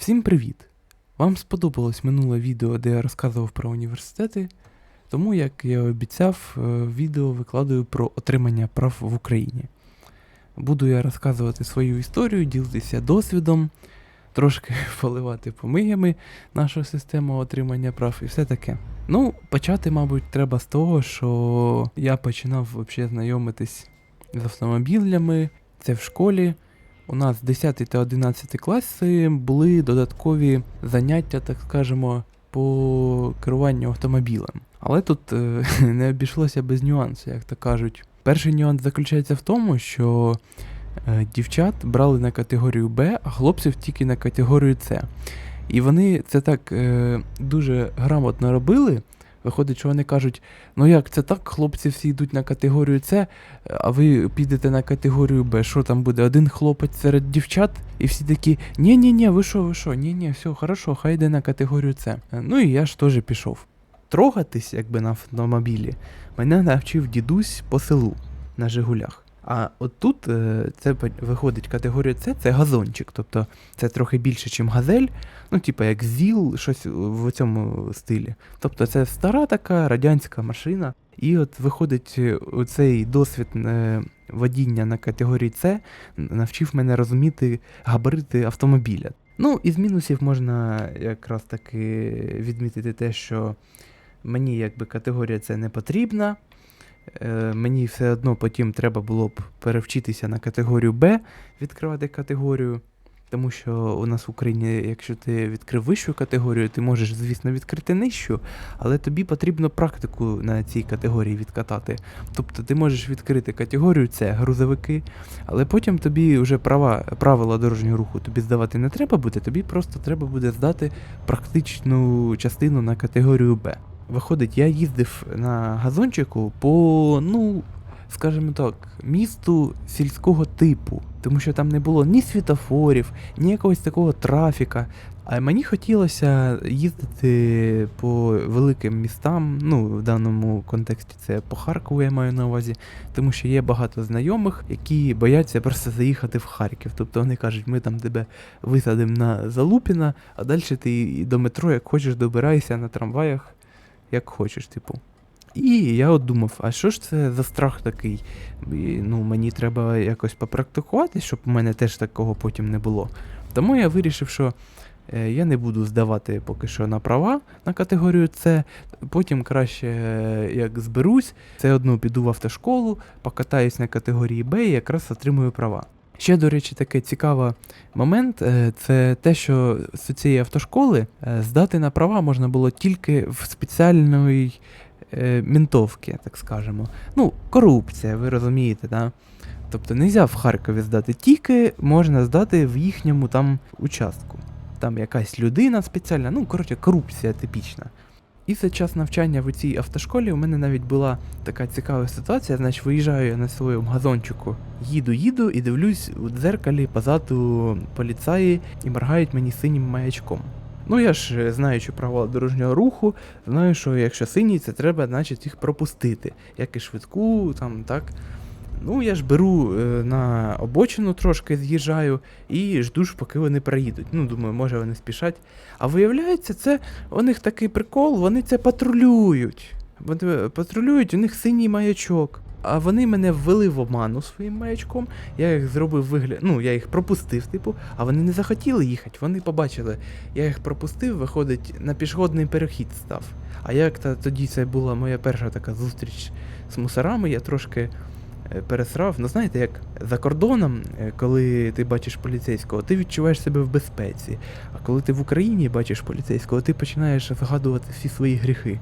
Всім привіт! Вам сподобалось минуле відео, де я розказував про університети, тому, як я обіцяв, е, відео викладаю про отримання прав в Україні. Буду я розказувати свою історію, ділитися досвідом, трошки поливати помиями нашу систему отримання прав і все таке. Ну, почати, мабуть, треба з того, що я починав взагалі знайомитись з автомобілями, це в школі. У нас 10 та 11 класи були додаткові заняття, так скажемо, по керуванню автомобілем. Але тут е, не обійшлося без нюансу, як то кажуть. Перший нюанс заключається в тому, що е, дівчат брали на категорію Б, а хлопців тільки на категорію С. І вони це так е, дуже грамотно робили. Виходить, що вони кажуть: ну як це так, хлопці всі йдуть на категорію С, а ви підете на категорію Б. Що там буде? Один хлопець серед дівчат, і всі такі: ні ні ні ви що, ви що, ні ні все, хорошо, хай йде на категорію С. Ну і я ж теж пішов. Трогатись, якби на автомобілі, мене навчив дідусь по селу на Жигулях. А от тут е, це виходить категорія С, це газончик. Тобто це трохи більше, ніж газель, ну, типа як ЗІЛ, щось в цьому стилі. Тобто це стара така радянська машина. І от виходить, е, цей досвід е, водіння на категорії С навчив мене розуміти габарити автомобіля. Ну, із мінусів можна якраз таки відмітити те, що мені якби категорія С не потрібна. Е, мені все одно потім треба було б перевчитися на категорію Б, відкривати категорію. Тому що у нас в Україні, якщо ти відкрив вищу категорію, ти можеш, звісно, відкрити нижчу, але тобі потрібно практику на цій категорії відкатати. Тобто ти можеш відкрити категорію С, грузовики, але потім тобі вже права, правила дорожнього руху тобі здавати не треба буде, тобі просто треба буде здати практичну частину на категорію Б. Виходить, я їздив на газончику по, ну, скажімо так, місту сільського типу, тому що там не було ні світофорів, ні якогось такого трафіка. А мені хотілося їздити по великим містам, ну в даному контексті це по Харкову я маю на увазі, тому що є багато знайомих, які бояться просто заїхати в Харків. Тобто вони кажуть, ми там тебе висадимо на Залупіна, а далі ти до метро, як хочеш, добираєшся на трамваях, як хочеш, типу. І я от думав, а що ж це за страх такий? Ну, мені треба якось попрактикувати, щоб у мене теж такого потім не було. Тому я вирішив, що е, я не буду здавати поки що на права на категорію С. Потім краще, е, як зберусь, все одно піду в автошколу, покатаюсь на категорії Б і якраз отримую права. Ще, до речі, такий цікавий момент е, це те, що з цієї автошколи е, здати на права можна було тільки в спеціальної е, мінтовки, так скажемо. Ну, корупція, ви розумієте, да? Тобто не можна в Харкові здати, тільки можна здати в їхньому там участку. Там якась людина спеціальна, ну, коротше, корупція типічна. І за час навчання в цій автошколі у мене навіть була така цікава ситуація, значить виїжджаю я на своєму газончику, їду, їду і дивлюсь у дзеркалі позаду поліцаї і моргають мені синім маячком. Ну я ж знаю знаючи правила дорожнього руху, знаю, що якщо синій, це треба, значить, їх пропустити, як і швидку, там так. Ну, я ж беру е, на обочину трошки з'їжджаю і жду ж, поки вони проїдуть. Ну, думаю, може вони спішать. А виявляється, це у них такий прикол, вони це патрулюють. Вони патрулюють, у них синій маячок. А вони мене ввели в оману своїм маячком. Я їх зробив вигляд. Ну, я їх пропустив, типу, а вони не захотіли їхати. Вони побачили, я їх пропустив, виходить, на пішохідний перехід став. А як тоді це була моя перша така зустріч з мусорами, я трошки е, пересрав. Ну знаєте, як за кордоном, е, коли ти бачиш поліцейського, ти відчуваєш себе в безпеці. А коли ти в Україні бачиш поліцейського, ти починаєш згадувати всі свої гріхи.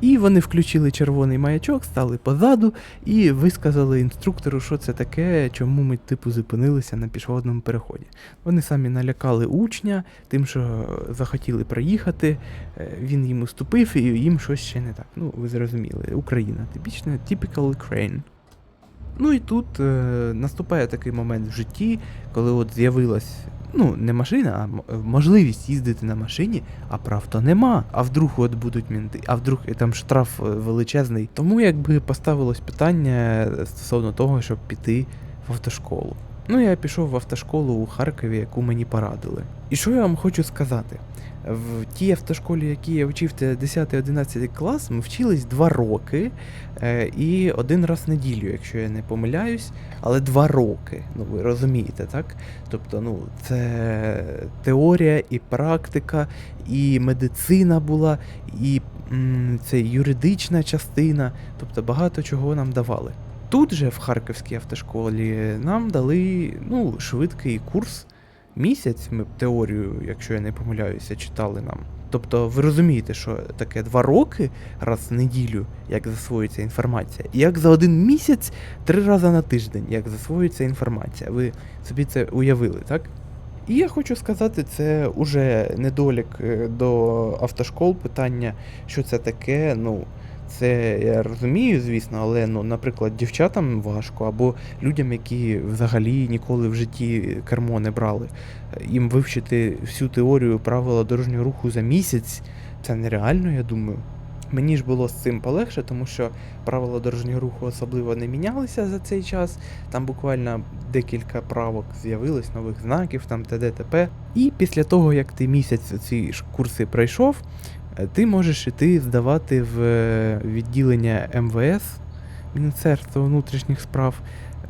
І вони включили червоний маячок, стали позаду і висказали інструктору, що це таке, чому ми типу зупинилися на пішохідному переході. Вони самі налякали учня тим, що захотіли проїхати, е, він їм уступив і їм щось ще не так. Ну, ви зрозуміли, Україна, типічна, typical Ukraine. Ну і тут е, наступає такий момент в житті, коли от з'явилась. Ну, не машина, а можливість їздити на машині, а прав то нема. А вдруг от будуть мінти, а вдруг е, там штраф е, величезний. Тому якби поставилось питання стосовно того, щоб піти в автошколу. Ну, я пішов в автошколу у Харкові, яку мені порадили. І що я вам хочу сказати? В тій автошколі, в якій я вчився 10-11 клас, ми вчились 2 роки е, і один раз неділю, якщо я не помиляюсь, але 2 роки. Ну ви розумієте, так? Тобто, ну, це теорія і практика, і медицина була, і це юридична частина, тобто багато чого нам давали. Тут же, в Харківській автошколі, нам дали ну, швидкий курс. Місяць ми теорію, якщо я не помиляюся, читали нам. Тобто ви розумієте, що таке два роки раз в неділю, як засвоюється інформація, і як за один місяць три рази на тиждень, як засвоюється інформація. Ви собі це уявили, так? І я хочу сказати, це уже недолік е, до автошкол питання, що це таке. Ну, це я розумію, звісно, але ну, наприклад, дівчатам важко, або людям, які взагалі ніколи в житті кермо не брали. Їм вивчити всю теорію правила дорожнього руху за місяць це нереально, я думаю. Мені ж було з цим полегше, тому що правила дорожнього руху особливо не мінялися за цей час. Там буквально декілька правок з'явилось, нових знаків, там т.д. т.п. І після того, як ти місяць ці ж курси пройшов, ти можеш іти здавати в е, відділення МВС Міністерства внутрішніх справ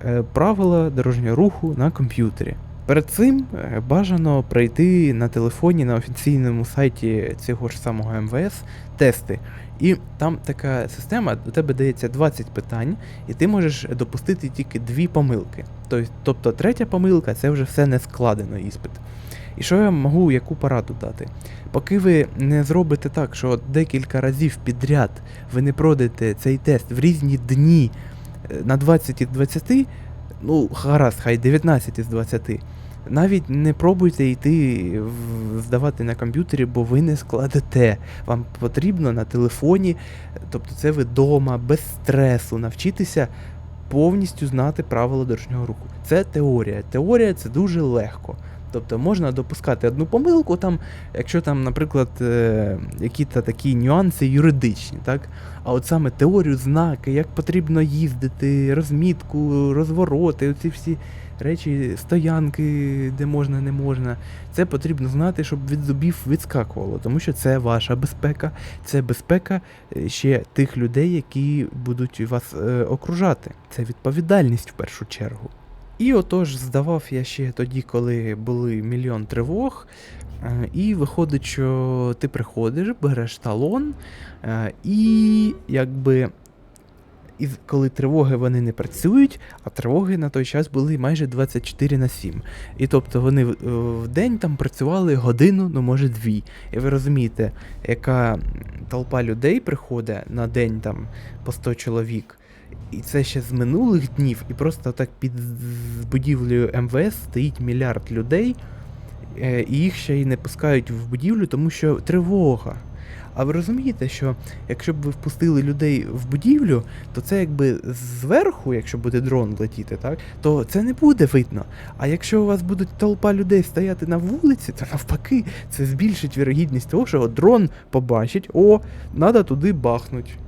е, правила дорожнього руху на комп'ютері. Перед цим е, бажано пройти на телефоні на офіційному сайті цього ж самого МВС тести. І там така система, до тебе дається 20 питань, і ти можеш допустити тільки дві помилки. Тобто, тобто третя помилка це вже все не складено іспит. І що я можу яку пораду дати? Поки ви не зробите так, що декілька разів підряд ви не пройдете цей тест в різні дні е, на 20 із 20, ну гаразд, хай 19 із 20. Навіть не пробуйте йти здавати на комп'ютері, бо ви не складете. Вам потрібно на телефоні, тобто це ви вдома, без стресу, навчитися повністю знати правила дорожнього руху. Це теорія. Теорія це дуже легко. Тобто можна допускати одну помилку, там, якщо там, наприклад, е, які-то такі нюанси юридичні, так? А от саме теорію, знаки, як потрібно їздити, розмітку, розвороти, оці всі речі, стоянки, де можна, не можна. Це потрібно знати, щоб від зубів відскакувало, тому що це ваша безпека, це безпека е, ще тих людей, які будуть вас е, окружати. Це відповідальність в першу чергу. І отож, здавав я ще тоді, коли були мільйон тривог. е, І виходить, що ти приходиш, береш талон, е, і якби. І коли тривоги вони не працюють, а тривоги на той час були майже 24 на 7. І тобто вони в, в день там працювали годину, ну може дві. І ви розумієте, яка толпа людей приходить на день там по 100 чоловік. І це ще з минулих днів, і просто так під будівлею МВС стоїть мільярд людей, е, і їх ще й не пускають в будівлю, тому що тривога. А ви розумієте, що якщо б ви впустили людей в будівлю, то це якби зверху, якщо буде дрон летіти, так, то це не буде видно. А якщо у вас будуть толпа людей стояти на вулиці, то навпаки, це збільшить вірогідність того, що дрон побачить, о, треба туди бахнуть.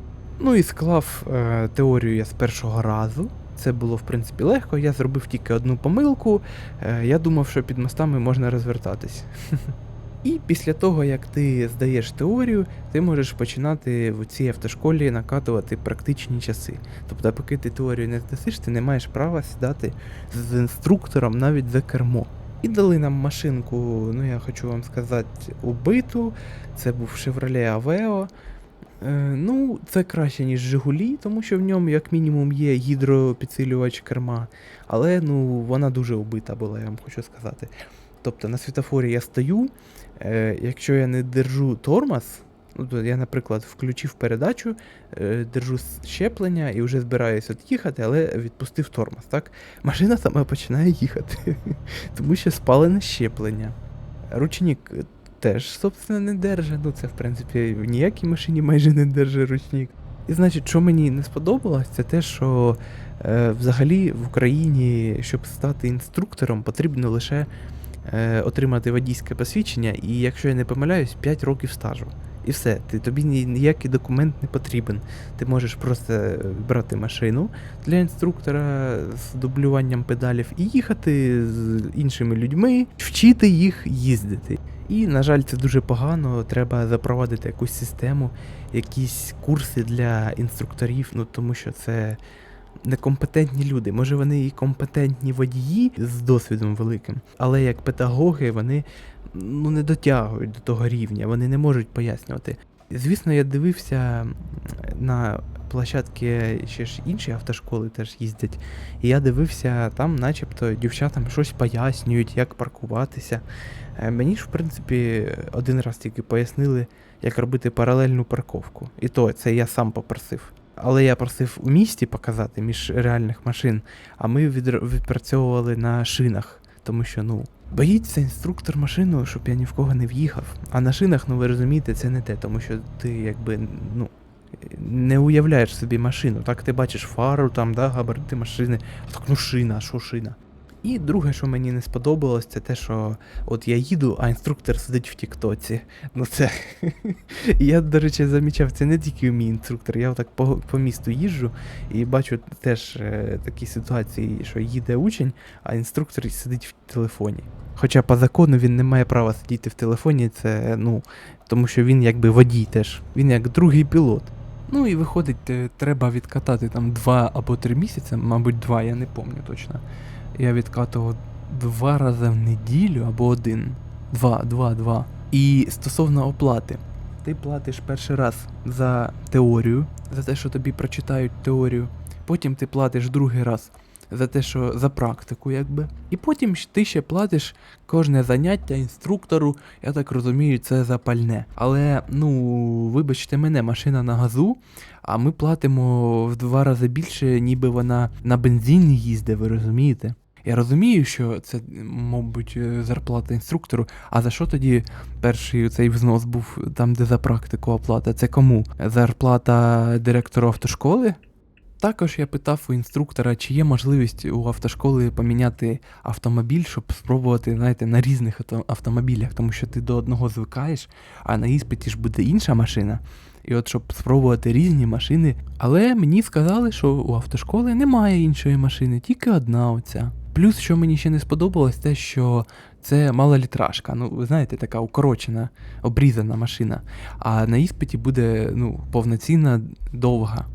Ну і склав е, теорію я з першого разу. Це було в принципі легко. Я зробив тільки одну помилку. Е, я думав, що під мостами можна розвертатись. І після того, як ти здаєш теорію, ти можеш починати в цій автошколі накатувати практичні часи. Тобто, поки ти теорію не здасиш, ти не маєш права сідати з інструктором навіть за кермо. І дали нам машинку, ну я хочу вам сказати, убиту. Це був Chevrolet Aveo. Е, ну, це краще, ніж Жигулі, тому що в ньому, як мінімум, є гідропідсилювач керма. Але ну, вона дуже убита була, я вам хочу сказати. Тобто на світофорі я стою, е, якщо я не держу тормоз, ну, я, наприклад, включив передачу, е, держу щеплення і вже збираюся їхати, але відпустив тормоз, так? Машина сама починає їхати, тому що спалене щеплення. Ручник теж, собственно, не держа. Ну, це, в принципі, в ніякій машині майже не держа ручник. І значить, що мені не сподобалось, це те, що е, взагалі в Україні, щоб стати інструктором, потрібно лише е, отримати водійське посвідчення, і якщо я не помиляюсь, 5 років стажу. І все, ти, тобі ніякий документ не потрібен. Ти можеш просто е, брати машину для інструктора з дублюванням педалів і їхати з іншими людьми, вчити їх їздити. І, на жаль, це дуже погано. Треба запровадити якусь систему, якісь курси для інструкторів, ну тому що це некомпетентні люди. Може, вони і компетентні водії з досвідом великим, але як педагоги вони ну, не дотягують до того рівня, вони не можуть пояснювати. Звісно, я дивився на площадки ще ж інші автошколи теж їздять. І я дивився, там, начебто, дівчатам щось пояснюють, як паркуватися. Е, Мені ж, в принципі, один раз тільки пояснили, як робити паралельну парковку. І то це я сам попросив. Але я просив у місті показати між реальних машин, а ми відпрацьовували на шинах, тому що, ну, боїться інструктор машину, щоб я ні в кого не в'їхав. А на шинах, ну ви розумієте, це не те, тому що ти якби, ну. Не уявляєш собі машину, так ти бачиш фару, там, да, габарити машини, а так ну шина, що шина. І друге, що мені не сподобалось, це те, що от я їду, а інструктор сидить в Тіктоці. Ну це. я, до речі, замічав, це не тільки мій інструктор. Я отак по, по місту їжджу і бачу теж е, такі ситуації, що їде учень, а інструктор сидить в телефоні. Хоча по закону він не має права сидіти в телефоні, це ну, тому що він якби водій теж, він як другий пілот. Ну і виходить, е, треба відкатати там два або три місяці, мабуть, два, я не пам'ятаю точно. Я відкатував два рази в неділю або один. Два, два, два. І стосовно оплати. Ти платиш перший раз за теорію, за те, що тобі прочитають теорію. Потім ти платиш другий раз за те, що за практику, якби. І потім ти ще платиш кожне заняття інструктору, я так розумію, це за пальне. Але, ну, вибачте мене, машина на газу, а ми платимо в два рази більше, ніби вона на бензині їздить, ви розумієте? Я розумію, що це, мабуть, е, зарплата інструктору, а за що тоді перший цей взнос був там, де за практику оплата? Це кому? Зарплата директору автошколи? Також я питав у інструктора, чи є можливість у автошколи поміняти автомобіль, щоб спробувати, знаєте, на різних автомобілях, тому що ти до одного звикаєш, а на іспиті ж буде інша машина. І от щоб спробувати різні машини. Але мені сказали, що у автошколи немає іншої машини, тільки одна оця. Плюс, що мені ще не сподобалось, те, що це малолітражка. Ну, ви знаєте, така укорочена, обрізана машина. А на іспиті буде ну, повноцінна довга.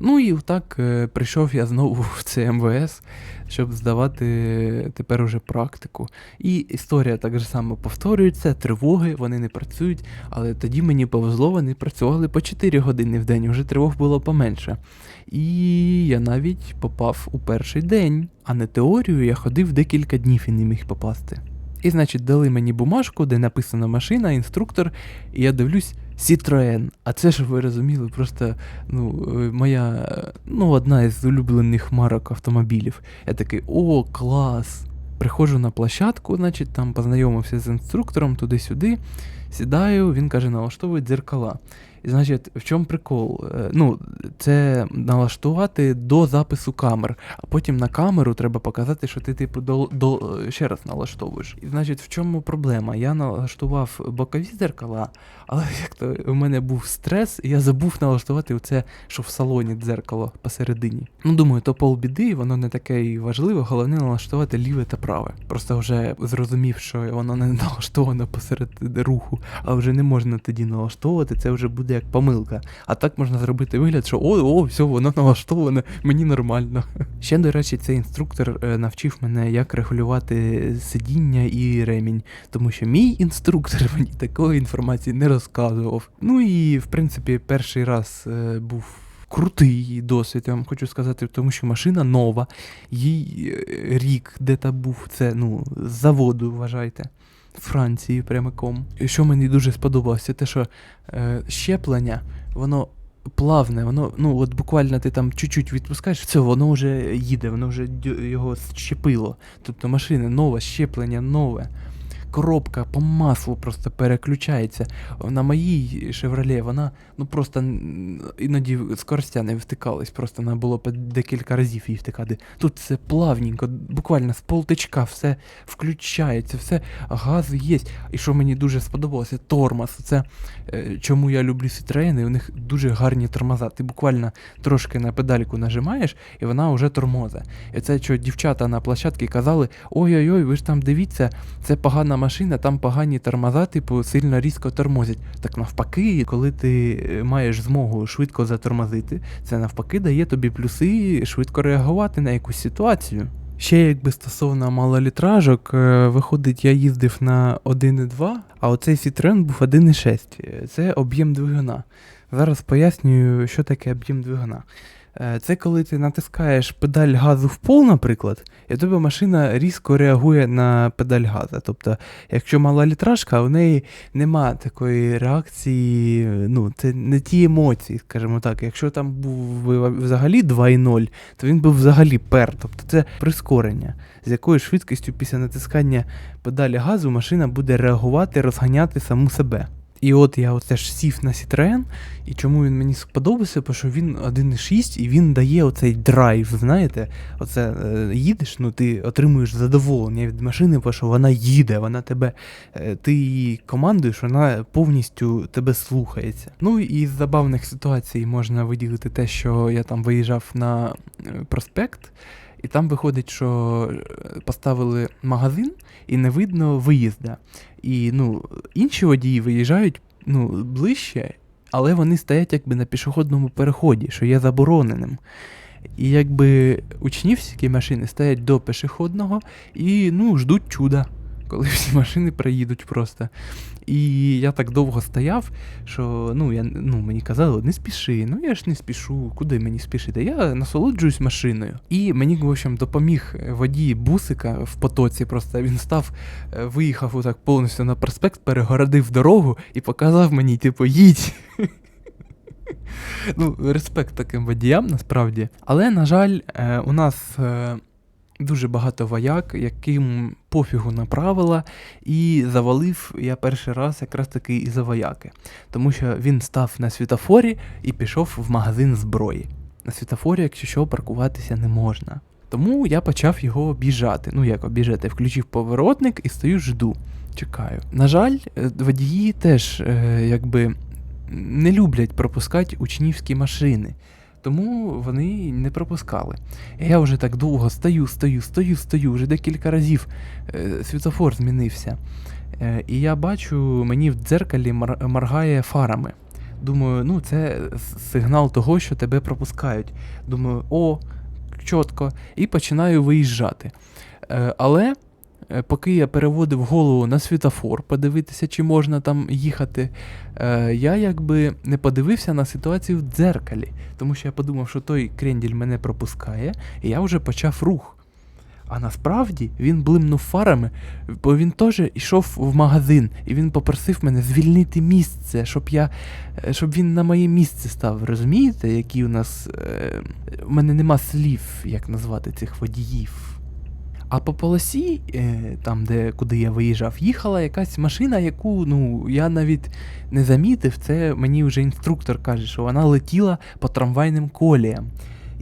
Ну і так е, прийшов я знову в це МВС, щоб здавати тепер уже практику. І історія так же само повторюється, тривоги, вони не працюють, але тоді мені повезло, вони працювали по 4 години в день, вже тривог було поменше. І я навіть попав у перший день, а на теорію я ходив декілька днів і не міг попасти. І, значить, дали мені бумажку, де написано машина, інструктор, і я дивлюсь Citroen. А це ж ви розуміли, просто ну, е, моя, ну, одна із улюблених марок автомобілів. Я такий, о, клас! Приходжу на площадку, значить, там познайомився з інструктором туди-сюди, сідаю, він каже, налаштовують дзеркала. Значить, в чому прикол? Е, Ну, це налаштувати до запису камер, а потім на камеру треба показати, що ти, типу, до, до, ще раз налаштовуєш. І значить, в чому проблема? Я налаштував бокові дзеркала, але як то у мене був стрес, і я забув налаштувати оце, що в салоні дзеркало посередині. Ну, думаю, то полбіди, воно не таке і важливе, головне налаштувати ліве та праве. Просто вже зрозумів, що воно не налаштовано посеред руху, а вже не можна тоді налаштовувати, це вже буде як помилка. А так можна зробити вигляд, що о, о, все, воно налаштоване, мені нормально. Ще, до речі, цей інструктор е, навчив мене, як регулювати сидіння і ремінь, тому що мій інструктор мені такої інформації не розказував. Ну і в принципі, перший раз е, був. Крутий досвід, я вам хочу сказати, тому що машина нова, їй е, рік де та був, це ну, з заводу, вважайте, Франції прямиком. І що мені дуже сподобалося, те, що е, щеплення, воно плавне, воно, ну от буквально ти там чуть-чуть відпускаєш, все, воно вже їде, воно вже його щепило. Тобто машина нова, щеплення нове. Коробка по маслу просто переключається. На моїй Chevrolet вона ну просто іноді скоростя не втикалась, просто треба було декілька разів її втикати. Тут все плавненько, буквально з полтичка все включається, все газ є. І що мені дуже сподобалося, тормоз. Це е, чому я люблю Citroen, у них дуже гарні тормоза. Ти буквально трошки на педальку нажимаєш, і вона вже тормоза. І це що дівчата на площадці казали: ой-ой-ой, ви ж там дивіться, це погана машина, там погані тормоза, типу, сильно різко тормозять. Так навпаки, коли ти е, маєш змогу швидко затормозити, це навпаки дає тобі плюси швидко реагувати на якусь ситуацію. Ще якби стосовно малолітражок, е, виходить, я їздив на 1.2, а оцей Citroen був 1.6. Е, Це об'єм двигуна. Зараз пояснюю, що таке об'єм двигуна. Е, Це коли ти натискаєш педаль газу в пол, наприклад, і тебе машина різко реагує на педаль газу. Тобто, якщо мала літражка, у неї нема такої реакції, ну, це не ті емоції, скажімо так. Якщо там був взагалі 2.0, то він був взагалі пер. Тобто це прискорення, з якою швидкістю після натискання педалі газу машина буде реагувати, розганяти саму себе. І от я оце ж сів на Citroen, і чому він мені сподобався, бо що він 1.6 і він дає оцей драйв, знаєте, оце е, їдеш, ну ти отримуєш задоволення від машини, бо що вона їде, вона тебе, е, ти її командуєш, вона повністю тебе слухається. Ну і з забавних ситуацій можна виділити те, що я там виїжджав на е, проспект, і там виходить, що е, поставили магазин і не видно виїзда. І ну, інші водії виїжджають ну, ближче, але вони стоять якби на пішохідному переході, що є забороненим. І якби учнівські машини стоять до пішохідного і ну, ждуть чуда, коли всі машини приїдуть просто. І я так довго стояв, що ну, я, ну, мені казали, не спіши. Ну я ж не спішу, куди мені спішити? Я насолоджуюсь машиною. І мені, в общем, допоміг водій бусика в потоці. Просто він став, е, виїхав отак повністю на проспект, перегородив дорогу і показав мені, типу, їдь. Ну, респект таким водіям насправді. Але, на жаль, е, у нас е, дуже багато вояк, яким пофігу на правила, і завалив я перший раз якраз таки із-за вояки. Тому що він став на світофорі і пішов в магазин зброї. На світофорі, якщо що, паркуватися не можна. Тому я почав його об'їжджати. Ну як об'їжджати, включив поворотник і стою, жду. Чекаю. На жаль, е, водії теж е, якби не люблять пропускати учнівські машини. Тому вони не пропускали. Я вже так довго стою, стою, стою, стою, вже декілька разів е, світофор змінився. Е, і я бачу, мені в дзеркалі мор- моргає фарами. Думаю, ну це сигнал того, що тебе пропускають. Думаю, о, чітко, і починаю виїжджати. Е, але поки я переводив голову на світофор, подивитися, чи можна там їхати, е, я якби не подивився на ситуацію в дзеркалі, тому що я подумав, що той кренділь мене пропускає, і я вже почав рух. А насправді він блимнув фарами, бо він теж йшов в магазин, і він попросив мене звільнити місце, щоб я, е, щоб він на моє місце став. Розумієте, які у нас. Е, у мене нема слів, як назвати цих водіїв. А по полосі, е, там, де куди я виїжджав, їхала якась машина, яку ну, я навіть не замітив. Це мені вже інструктор каже, що вона летіла по трамвайним коліям.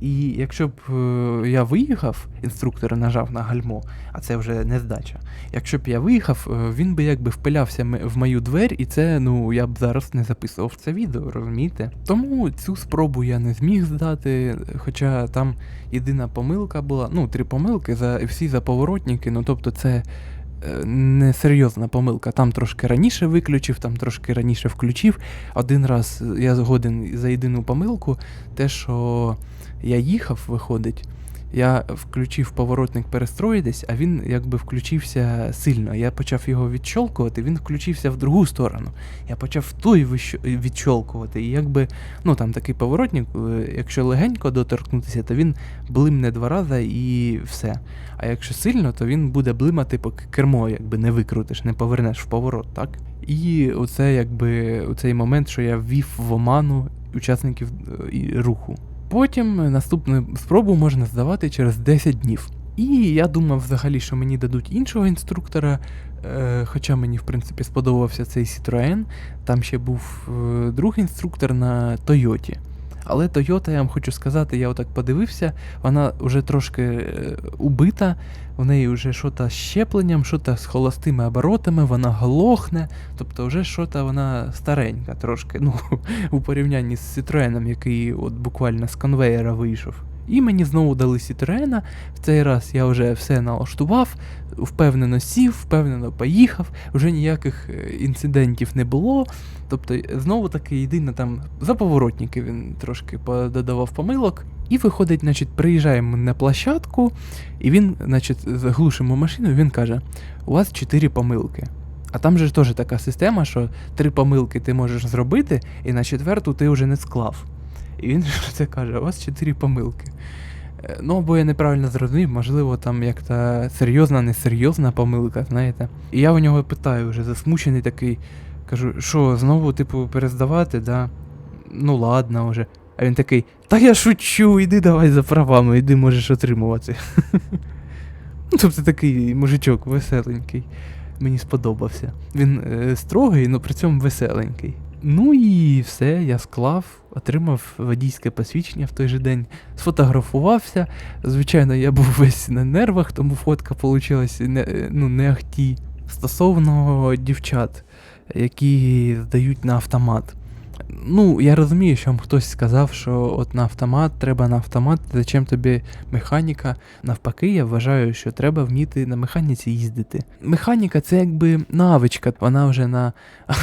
І якщо б е, я виїхав, інструктор нажав на гальмо, а це вже не здача. Якщо б я виїхав, е, він би якби впилявся в мою двері, і це ну я б зараз не записував це відео, розумієте? Тому цю спробу я не зміг здати, хоча там єдина помилка була, ну, три помилки, за всі за поворотники, ну тобто це. Несерйозна помилка. Там трошки раніше виключив, там трошки раніше включив. Один раз я згоден за єдину помилку, те, що я їхав, виходить, я включив поворотник перестроїтись, а він якби включився сильно. Я почав його відщолкувати, він включився в другу сторону. Я почав той відщолкувати. І якби, ну там такий поворотник, е, якщо легенько доторкнутися, то він блимне два рази і все. А якщо сильно, то він буде блимати, поки кермо якби не викрутиш, не повернеш в поворот, так? І оце якби у цей момент, що я ввів в оману учасників е, руху. Потім наступну спробу можна здавати через 10 днів. І я думав взагалі, що мені дадуть іншого інструктора, Е, хоча мені, в принципі, сподобався цей Citroën, там ще був е, другий інструктор на Тойоті. Але Toyota, я вам хочу сказати, я отак подивився, вона вже трошки е, убита, у неї вже що з щепленням, що з холостими оборотами, вона глохне, тобто вже що вона старенька трошки, ну, у порівнянні з Citroеном, який от буквально з конвейера вийшов. І мені знову дали Citroена. В цей раз я вже все налаштував, впевнено сів, впевнено поїхав, вже ніяких е, інцидентів не було. Тобто, знову таки єдине там за поворотники він трошки додавав помилок. І виходить, значить, приїжджаємо на площадку, і він, значить, заглушимо машину, і він каже: у вас 4 помилки. А там же теж така система, що три помилки ти можеш зробити, і на четверту ти вже не склав. І він це каже: у вас чотири помилки. Е, Ну, або я неправильно зрозумів, можливо, там як-то серйозна, несерйозна помилка, знаєте. І я у нього питаю, вже засмучений такий. Кажу, що, знову, типу, перездавати, да? Ну ладно вже. А він такий, та я шучу, іди давай за правами, іди можеш отримувати. Ну, тобто такий мужичок веселенький. Мені сподобався. Він е, строгий, але при цьому веселенький. Ну і все, я склав, отримав водійське посвідчення в той же день, сфотографувався. Звичайно, я був весь на нервах, тому фотка вийшла не, ну, не ахті. Стосовно дівчат, які здають на автомат. Ну, я розумію, що вам хтось сказав, що от на автомат треба на автомат, зачем тобі механіка. Навпаки, я вважаю, що треба вміти на механіці їздити. Механіка це якби навичка, вона вже на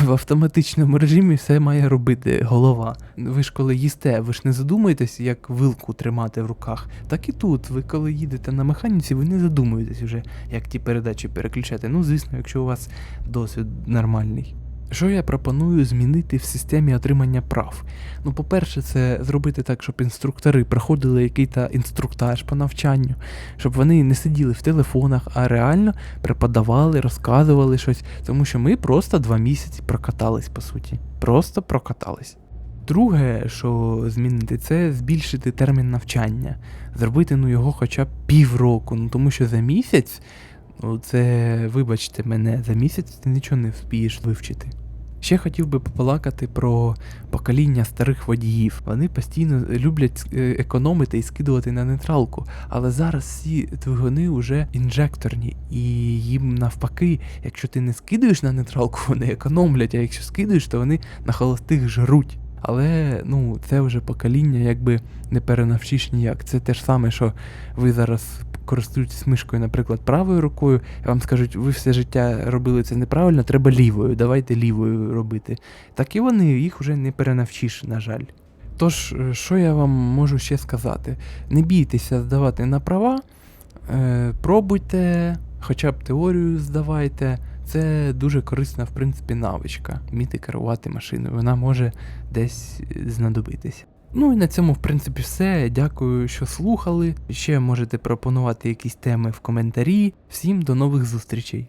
в автоматичному режимі все має робити голова. Ви ж коли їсте, ви ж не задумуєтесь, як вилку тримати в руках. Так і тут, ви коли їдете на механіці, ви не задумуєтесь вже, як ті передачі переключати. Ну, звісно, якщо у вас досвід нормальний. Що я пропоную змінити в системі отримання прав? Ну, по-перше, це зробити так, щоб інструктори проходили якийсь інструктаж по навчанню, щоб вони не сиділи в телефонах, а реально преподавали, розказували щось, тому що ми просто два місяці прокатались, по суті. Просто прокатались. Друге, що змінити, це збільшити термін навчання, зробити ну, його хоча б півроку, ну тому що за місяць, ну це, вибачте мене, за місяць ти нічого не вспієш вивчити. Ще хотів би побалакати про покоління старих водіїв. Вони постійно люблять е, економити і скидувати на нейтралку. Але зараз всі двигуни вже інжекторні, і їм навпаки, якщо ти не скидуєш на нейтралку, вони економлять, а якщо скидуєш, то вони на холостих жруть. Але ну це вже покоління, якби не перенавчиш ніяк. Це те ж саме, що ви зараз користуєтесь мишкою, наприклад, правою рукою, і вам скажуть, ви все життя робили це неправильно, треба лівою, давайте лівою робити. Так і вони їх вже не перенавчиш, на жаль. Тож, е, що я вам можу ще сказати? Не бійтеся здавати на права, е, пробуйте, хоча б теорію здавайте. Це дуже корисна, в принципі, навичка вміти керувати машиною. Вона може десь знадобитися. Ну і на цьому, в принципі, все. Дякую, що слухали. Ще можете пропонувати якісь теми в коментарі. Всім до нових зустрічей.